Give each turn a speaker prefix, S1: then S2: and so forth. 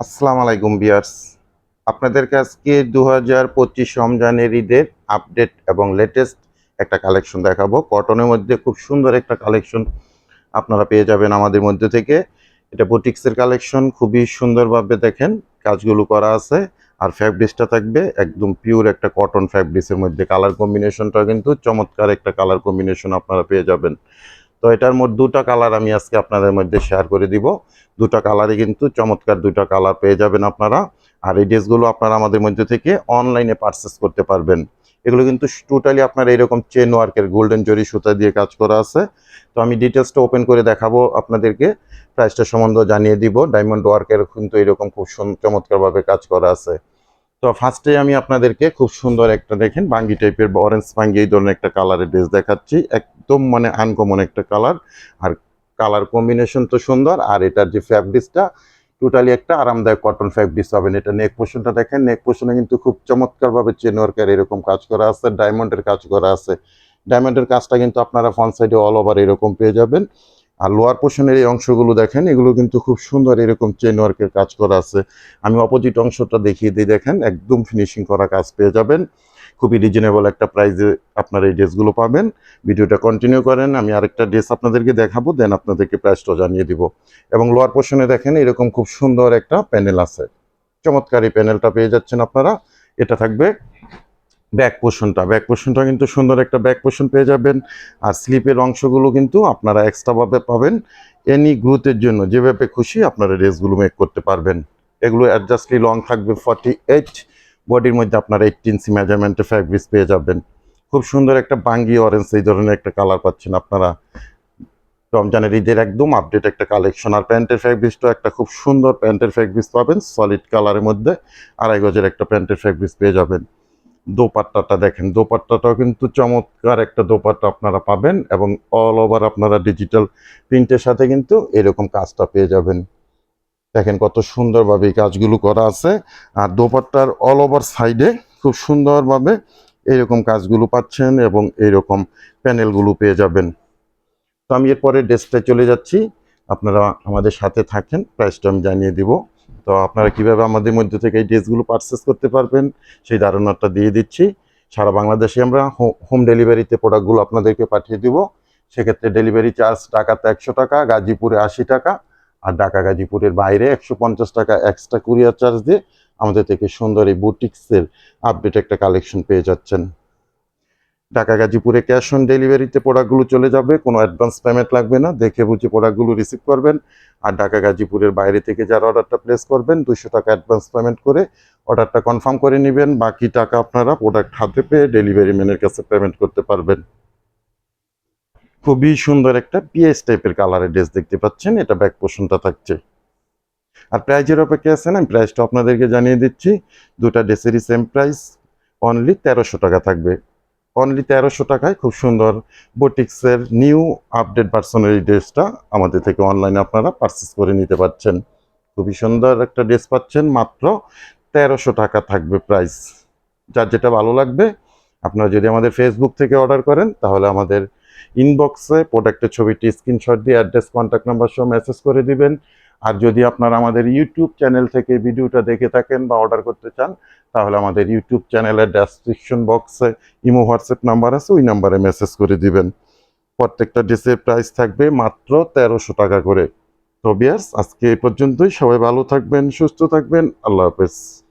S1: আসসালামু আলাইকুম বিয়ার্স আপনাদের কাছকে দু হাজার পঁচিশ রমজানের ঈদের আপডেট এবং লেটেস্ট একটা কালেকশন দেখাবো। কটনের মধ্যে খুব সুন্দর একটা কালেকশন আপনারা পেয়ে যাবেন আমাদের মধ্যে থেকে। এটা বুটিক্সের কালেকশন খুবই সুন্দরভাবে দেখেন, কাজগুলো করা আছে। আর ফ্যাব্রিক্সটা থাকবে একদম পিওর একটা কটন ফ্যাব্রিক্সের মধ্যে। কালার কম্বিনেশনটা কিন্তু চমৎকার একটা কালার কম্বিনেশন আপনারা পেয়ে যাবেন। তো এটার মধ্যে দুটো কালার আমি আজকে আপনাদের মধ্যে শেয়ার করে দিব। দুটো কালারই কিন্তু চমৎকার দুটো কালার পেয়ে যাবেন আপনারা। আর এই ড্রেসগুলো আপনারা আমাদের মধ্যে থেকে অনলাইনে পারচেস করতে পারবেন। এগুলো কিন্তু টোটালি আপনার এরকম চেন ওয়ার্কের গোল্ডেন জরি সুতা দিয়ে কাজ করা আছে। তো আমি ডিটেলসটা ওপেন করে দেখাবো আপনাদেরকে। প্রাইসটা সম্বন্ধে জানিয়ে দিব। ডায়মন্ড ওয়ার্কের কিন্তু এরকম খুব চমৎকারভাবে কাজ করা আছে। তো ফার্স্টে আমি আপনাদেরকে খুব সুন্দর একটা দেখেন, বাঙ্গি টাইপের অরেঞ্জ বাঙ্গি, এই ধরনের একটা কালারের ড্রেস দেখাচ্ছি। একদম মানে আনকমন একটা কালার আর কালার কম্বিনেশন তো সুন্দর, আর এটার যে ফ্যাব্রিক্সটা টোটালি একটা আরামদায়ক কটন ফ্যাব্রিক্স পাবেন। এটা নেক পোর্শনটা দেখেন নেক পোর্শনে কিন্তু খুব চমৎকারভাবে চেন ওয়ার্কের এরকম কাজ করা আছে ডায়মন্ডের কাজ করা আছে। ডায়মন্ডের কাজটা কিন্তু আপনারা ফ্রন্ট সাইডে অল ওভার এরকম পেয়ে যাবেন। আর লোয়ার পোর্শনের এই অংশগুলো দেখেন, এগুলো কিন্তু খুব সুন্দর এরকম চেন ওয়ার্কের কাজ করা আছে। আমি অপোজিট অংশটা দেখিয়ে দিই, দেখেন একদম ফিনিশিং করা কাজ পেয়ে যাবেন। খুবই রিজনেবল একটা প্রাইসে আপনারা এই ড্রেসগুলো পাবেন। ভিডিওটা কন্টিনিউ করেন, আমি আরেকটা ড্রেস আপনাদেরকে দেখাবো দেন আপনাদেরকে প্রাইসটা জানিয়ে দিব। এবং লোয়ার পোর্শনে দেখেন, এরকম খুব সুন্দর একটা প্যানেল আছে। চমৎকার এই প্যানেলটা পেয়ে যাচ্ছেন আপনারা। এটা থাকবে ব্যাক পোর্শনটা ব্যাক পোর্শনটা কিন্তু সুন্দর একটা ব্যাক পোর্শন পেয়ে যাবেন। আর স্লিপের অংশগুলো কিন্তু আপনারা এক্সট্রাভাবে পাবেন এনি গ্রুথের জন্য। যেভাবে খুশি আপনারা ড্রেসগুলো মেক করতে পারবেন। এগুলো অ্যাডজাস্টলি লং থাকবে ফর্টি এইট বডির মধ্যে আপনারা এইট ইঞ্চি মেজারমেন্টের ফ্যাব্রিক্স পেয়ে যাবেন। খুব সুন্দর একটা বাঙ্গি অরেঞ্জ এই ধরনের একটা কালার পাচ্ছেন আপনারা। রমজানের ঈদের একদম আপডেট একটা কালেকশন আর প্যান্টের ফ্যাব্রিক্সটা একটা খুব সুন্দর প্যান্টের ফ্যাব্রিক্স পাবেন সলিড কালারের মধ্যে আড়াই গজের একটা প্যান্টের ফ্যাব্রিক্স পেয়ে যাবেন। দোপাট্টাটা দেখেন। দোপাট্টাটাও কিন্তু চমৎকার একটা দোপাট্টা আপনারা পাবেন এবং অল ওভার আপনারা ডিজিটাল প্রিন্টের সাথে কিন্তু এরকম কাজটা পেয়ে যাবেন। দেখেন কত সুন্দরভাবে এই কাজগুলো করা আছে। আর দোপাট্টার অল ওভার সাইডে খুব সুন্দরভাবে এরকম কাজগুলো পাচ্ছেন এবং এইরকম প্যানেলগুলো পেয়ে যাবেন। তো আমি এরপরে ড্রেসটায় চলে যাচ্ছি। আপনারা আমাদের সাথে থাকেন প্রাইসটা আমি জানিয়ে দিব। তো আপনারা কীভাবে আমাদের মধ্যে থেকে এই ড্রেসগুলো পারচেস করতে পারবেন, সেই ধারণাটা দিয়ে দিচ্ছি। সারা বাংলাদেশে আমরা হোম ডেলিভারিতে প্রোডাক্টগুলো আপনাদেরকে পাঠিয়ে দিব। সেক্ষেত্রে ডেলিভারি চার্জ ঢাকাতে একশো টাকা, গাজীপুরে আশি টাকা আর ঢাকা গাজীপুরের বাইরে একশো পঞ্চাশ টাকা এক্সট্রা কুরিয়ার চার্জ দিয়ে আমাদের থেকে সুন্দর এই বুটিক্সের আপডেট একটা কালেকশন পেয়ে যাচ্ছেন। ঢাকা গাজীপুরে ক্যাশ অন ডেলিভারিতে প্রোডাক্টগুলো চলে যাবে, কোনো অ্যাডভান্স পেমেন্ট লাগবে না, দেখে বুঝে প্রোডাক্টগুলো রিসিভ করবেন। আর ঢাকা গাজীপুরের বাইরে থেকে যারা অর্ডারটা প্লেস করবেন দুশো টাকা অ্যাডভান্স পেমেন্ট করে অর্ডারটা কনফার্ম করে নেবেন। বাকি টাকা আপনারা প্রোডাক্ট হাতে পেয়ে ডেলিভারি ম্যানের কাছে পেমেন্ট করতে পারবেন। খুবই সুন্দর একটা পিএস টাইপের কালারের ড্রেস দেখতে পাচ্ছেন, এটা ব্যাক পোর্শনটা থাকছে। আর প্রাইজের অপেক্ষা আছেন আমি প্রাইসটা আপনাদেরকে জানিয়ে দিচ্ছি, দুটা ড্রেসেরই সেম প্রাইস অনলি তেরোশো টাকা থাকবে। অনলি তেরোশো টাকায় খুব সুন্দর বোটিক্সের নিউ আপডেট ভার্সনের এই ড্রেসটা আমাদের থেকে অনলাইনে আপনারা পারচেস করে নিতে পারছেন। খুবই সুন্দর একটা ড্রেস পাচ্ছেন, মাত্র তেরোশো টাকা থাকবে প্রাইস যার যেটা ভালো লাগবে, আপনারা যদি আমাদের ফেসবুক থেকে অর্ডার করেন, তাহলে আমাদের ইনবক্সে প্রোডাক্টের ছবিটি স্ক্রিনশট দিয়ে অ্যাড্রেস কন্ট্যাক্ট নাম্বার সহ মেসেজ করে দিবেন। আর যদি আপনারা আমাদের ইউটিউব চ্যানেল থেকে ভিডিওটা দেখে থাকেন বা অর্ডার করতে চান, তাহলে আমাদের ইউটিউব চ্যানেলের ডেসক্রিপশন বক্সে ইমো হোয়াটসঅ্যাপ নাম্বার আছে, ওই নাম্বারে মেসেজ করে দিবেন। প্রত্যেকটা ড্রেসের প্রাইস থাকবে মাত্র তেরোশো টাকা করে। তো বিয়ার্স আজকে এই পর্যন্তই। সবাই ভালো থাকবেন, সুস্থ থাকবেন। আল্লাহ হাফেজ।